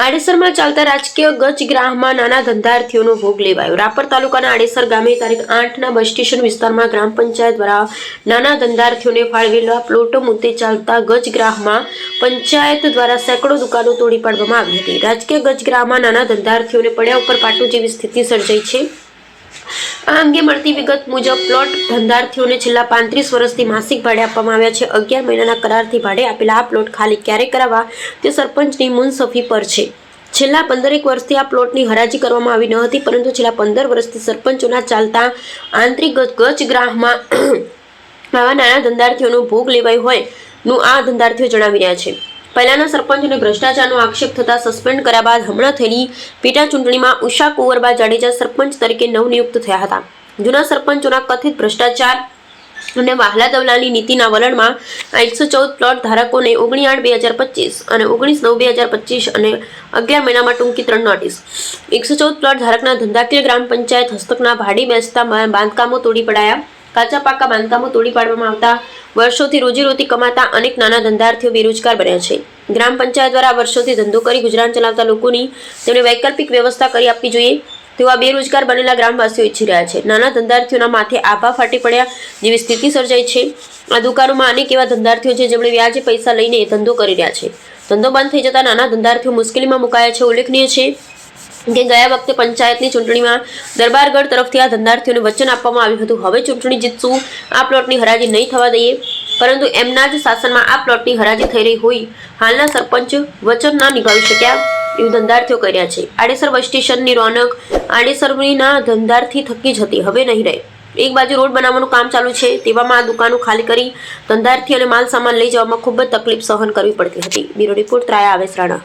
આડેસરમાં ચાલતા રાજકીય ગજગ્રાહમાં નાના ધંધાર્થીઓનો ભોગ લેવાયો. રાપર તાલુકાના આડેસર ગામે તારીખ આઠના બસ સ્ટેશન વિસ્તારમાં ગ્રામ પંચાયત દ્વારા નાના ધંધાર્થીઓને ફાળવેલા પ્લોટો મુદ્દે ચાલતા ગજગ્રાહમાં પંચાયત દ્વારા સેંકડો દુકાનો તોડી પાડવામાં આવી હતી. રાજકીય ગજગ્રાહમાં નાના ધંધાર્થીઓને પડ્યા ઉપર પાટું જેવી સ્થિતિ સર્જાઈ છે. આ અંગે મળતી વિગત મુજબ પ્લોટ ધંધાર્થીઓને છેલ્લા પાંત્રીસ વર્ષથી માસિક ભાડે આપવામાં આવ્યા છે. અગિયાર મહિનાના કરારથી ભાડે આપેલા આ પ્લોટ ખાલી ક્યારે કરાવવા તે સરપંચની મુનસફી પર છે. છેલ્લા પંદરેક વર્ષથી આ પ્લોટની હરાજી કરવામાં આવી ન હતી, પરંતુ છેલ્લા પંદર વર્ષથી સરપંચોના ચાલતા આંતરિક ગચગ્રાહમાં આવા નાના ધંધાર્થીઓનો ભોગ લેવાય હોયનું આ ધંધાર્થીઓ જણાવી રહ્યા છે. પહેલાના સરપંચને ભ્રષ્ટાચારનો આક્ષેપ થતા સસ્પેન્ડ કર્યા બાદ હમણાં થયેલી પેટા ચૂંટણીમાં ઉષા કુંવરબા જાડેજા સરપંચ તરીકે નવનિયુક્ત થયા હતા. જૂના સરપંચોના કથિત ભ્રષ્ટાચાર અને વાહલા દવલાની નીતિના વલણમાં એકસો ચૌદ પ્લોટ ધારકોને ઓગણી આઠ બે હજાર પચીસ અને ઓગણીસ નવ બે હજાર પચીસ અને અગિયાર મહિનામાં ટૂંકી ત્રણ નોટિસ. એકસો ચૌદ પ્લોટ ધારકના ધંધાકીય ગ્રામ પંચાયત હસ્તકના ભાડી બેસતા બાંધકામો તોડી પડાયા. કાચા પાકા બાંધકામો તોડી પાડવામાં આવતા વર્ષોથી રોજીરોટી કમાતા અનેક નાના ધંધાર્થીઓ બેરોજગાર બન્યા છે. ગ્રામ પંચાયત દ્વારા વર્ષોથી ધંધો કરી ગુજરાન ચલાવતા લોકોની તેમને વૈકલ્પિક વ્યવસ્થા કરી આપવી જોઈએ તેવા બેરોજગાર બનેલા ગ્રામવાસીઓ ઈચ્છી રહ્યા છે. નાના ધંધાર્થીઓના માથે આભા ફાટી પડ્યા જેવી સ્થિતિ સર્જાઈ છે. આ દુકાનોમાં અનેક એવા ધંધાર્થીઓ છે જેમણે વ્યાજે પૈસા લઈને ધંધો કરી રહ્યા છે. ધંધો બંધ થઈ જતા નાના ધંધાર્થીઓ મુશ્કેલીમાં મુકાયા છે, ઉલ્લેખનીય છે. કે ગયા વખતે પંચાયતની ચૂંટણીમાં દરબારગઢ તરફથી આ ધંધાર્થીઓને વચન આપવામાં આવ્યું હતું. હવે ચૂંટણી જીતશું, આ પ્લોટની હરાજી નહીં થવા દઈએ, પરંતુ એમના જ શાસનમાં આ પ્લોટની હરાજી થઈ રહી હોય. હાલના સરપંચ વચન ના નિભાવી શક્યા એવું ધંધાર્થીઓ કર્યા છે. આડેસર બસ સ્ટેશનની રોનક, આડેસરના ધંધાર્થી થકી જ હતી, હવે નહીં રહે. એક બાજુ રોડ બનાવવાનું કામ ચાલુ છે, તેવામાં આ દુકાનો ખાલી કરી ધંધાર્થી અને માલ સામાન લઈ જવામાં ખૂબ જ તકલીફ સહન કરવી પડતી હતી. બ્યુરો રિપોર્ટ ત્રાયા આવેશ રાણા